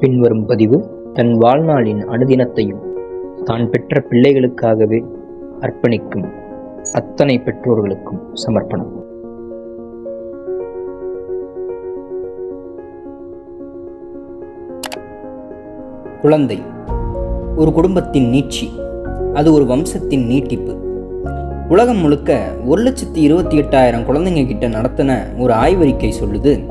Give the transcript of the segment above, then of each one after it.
பின்வரும் பதிவு தன் வாழ்நாளின் அனுதினத்தையும் தான் பெற்ற பிள்ளைகளுக்காகவே அர்ப்பணிக்கும் அத்தனை பெற்றோர்களுக்கும் சமர்ப்பணம். குழந்தை ஒரு குடும்பத்தின் நீட்சி அது ஒரு வம்சத்தின் நீட்டிப்பு. உலகம் முழுக்க ஒரு லட்சத்தி இருபத்தி எட்டாயிரம் குழந்தைங்க கிட்ட நடத்தின ஒரு ஆய்வறிக்கை சொல்லுது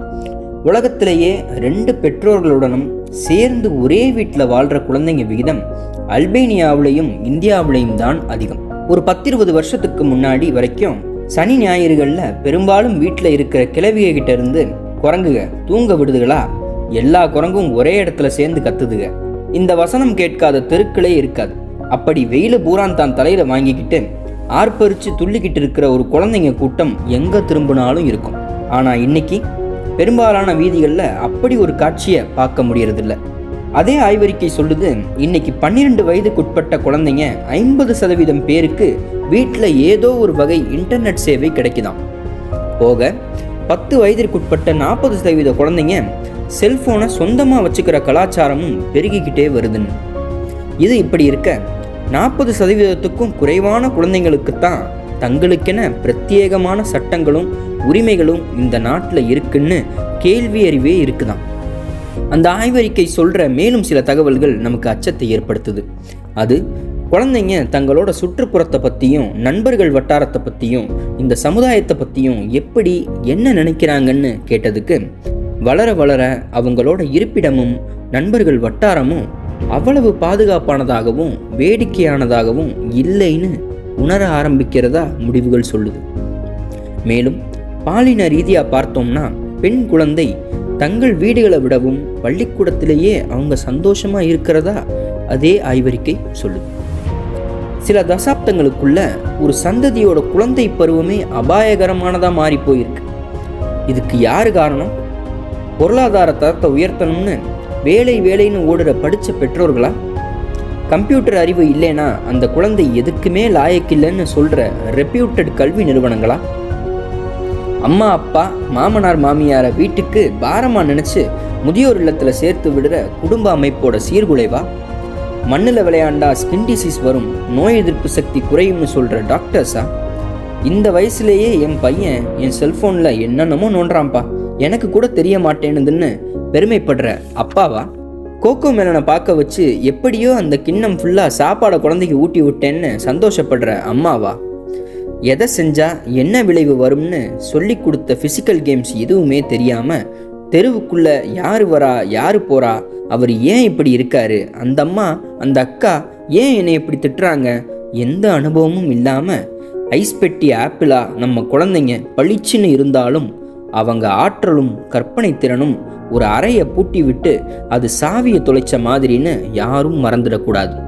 உலகத்திலேயே ரெண்டு பெற்றோர்களுடனும் சேர்ந்து ஒரே வீட்டில் வாழ்கிற குழந்தைங்க விகிதம் அல்பேனியாவிலையும் இந்தியாவிலையும் தான் அதிகம். ஒரு பத்திருபது வருஷத்துக்கு முன்னாடி வரைக்கும் சனி ஞாயிறுகளில் பெரும்பாலும் வீட்டில் இருக்கிற கிழவிக கிட்ட இருந்து குரங்குக தூங்க விடுதுகளா? எல்லா குரங்கும் ஒரே இடத்துல சேர்ந்து கத்துதுக. இந்த வசனம் கேட்காத தெருக்களே இருக்காது. அப்படி வெயில பூரான் தான் தலையில வாங்கிக்கிட்டு ஆர்ப்பரிச்சு துள்ளிக்கிட்டு இருக்கிற ஒரு குழந்தைங்க கூட்டம் எங்க திரும்பினாலும் இருக்கும். ஆனா இன்னைக்கு பெரும்பாலான வீதிகளில் அப்படி ஒரு காட்சியை பார்க்க முடியறதில்ல. அதே ஆய்வறிக்கை சொல்லுது இன்னைக்கு பன்னிரெண்டு வயதுக்குட்பட்ட குழந்தைங்க ஐம்பது சதவீதம் பேருக்கு வீட்டில் ஏதோ ஒரு வகை இன்டர்நெட் சேவை கிடைக்குதாம். போக பத்து வயதிற்குட்பட்ட நாற்பது சதவீத குழந்தைங்க செல்ஃபோனை சொந்தமாக வச்சுக்கிற கலாச்சாரமும் பெருகிக்கிட்டே வருதுன்னு. இது இப்படி இருக்க நாற்பது சதவீதத்துக்கும் குறைவான குழந்தைங்களுக்கு தான் தங்களுக்கென பிரத்யேகமான சட்டங்களும் உரிமைகளும் இந்த நாட்டில் இருக்குன்னு கேள்வி அறிவே இருக்குதாம். அந்த ஆய்வறிக்கை சொல்கிற மேலும் சில தகவல்கள் நமக்கு அச்சத்தை ஏற்படுத்துது. அது குழந்தைங்க தங்களோட சுற்றுப்புறத்தை பற்றியும் நண்பர்கள் வட்டாரத்தை பற்றியும் இந்த சமுதாயத்தை பற்றியும் எப்படி என்ன நினைக்கிறாங்கன்னு கேட்டதுக்கு வளர வளர அவங்களோட இருப்பிடமும் நண்பர்கள் வட்டாரமும் அவ்வளவு பாதுகாப்பானதாகவும் வேடிக்கையானதாகவும் இல்லைன்னு உணர ஆரம்பிக்கிறதா முடிவுகள் சொல்லுது. மேலும் பாலின ரீதியாக பார்த்தோம்னா பெண் குழந்தை தங்கள் வீடுகளை விடவும் பள்ளிக்கூடத்திலேயே அவங்க சந்தோஷமா இருக்கிறதா? அதே ஆய்வறிக்கை சொல்லுது. சில தசாப்தங்களுக்குள்ள ஒரு சந்ததியோட குழந்தை பருவமே அபாயகரமானதா மாறி போயிருக்கு. இதுக்கு யாரு காரணம்? பொருளாதார தரத்தை உயர்த்தணும்னு வேலை வேலைன்னு ஓடுற படித்த பெற்றோர்களா? கம்ப்யூட்டர் அறிவு இல்லைன்னா அந்த குழந்தை எதுக்குமே லாயக்கில்லைன்னு சொல்கிற ரெப்யூட்டட் கல்வி நிறுவனங்களா? அம்மா அப்பா மாமனார் மாமியாரை வீட்டுக்கு பாரமாக நினச்சி முதியோர் இல்லத்தில் சேர்த்து விடுற குடும்ப அமைப்போட சீர்குலைவா மண்ணில் விளையாண்டா ஸ்கின் டிசீஸ் வரும் நோய் எதிர்ப்பு சக்தி குறையும்னு சொல்கிற டாக்டர்ஸா இந்த வயசுலேயே என் பையன் என் செல்ஃபோனில் என்னென்னமோ நோண்டுறான்ப்பா. எனக்கு கூட தெரிய மாட்டேனுதுன்னு பெருமைப்படுற அப்பாவா? கோகோ மேலனை பார்க்க வச்சு எப்படியோ அந்த கிண்ணம் ஃபுல்லாக சாப்பாடை குழந்தைக்கு ஊட்டி விட்டேன்னு சந்தோஷப்படுற அம்மாவா? எதை செஞ்சால் என்ன விளைவு வரும்னு சொல்லி கொடுத்த ஃபிசிக்கல் கேம்ஸ் எதுவுமே தெரியாமல் தெருவுக்குள்ளே யார் வரா யார் போகிறா அவர் ஏன் இப்படி இருக்காரு அந்த அம்மா அந்த அக்கா ஏன் என்னை இப்படி திட்டுறாங்க எந்த அனுபவமும் இல்லாமல் ஐஸ் பெட்டி ஆப்பிளா நம்ம குழந்தைங்க பளிச்சுன்னு இருந்தாலும் அவங்க ஆற்றலும் கற்பனை திறனும் ஒரு அறையை பூட்டி விட்டு அது சாவியை தொலைச்ச மாதிரின்னு யாரும் மறந்துடக்கூடாது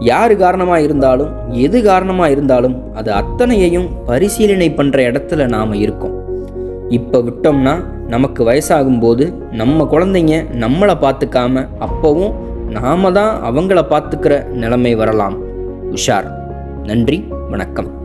யார் காரணமாக இருந்தாலும் எது காரணமாக இருந்தாலும் அது அத்தனையையும் பரிசீலனை பண்ணுற இடத்துல நாம் இருக்கோம். இப்போ விட்டோம்னா நமக்கு வயசாகும்போது நம்ம குழந்தைங்க நம்மளை பார்த்துக்காம அப்போவும் நாம தான் அவங்கள பார்த்துக்கிற நிலைமை வரலாம். உஷார். நன்றி. வணக்கம்.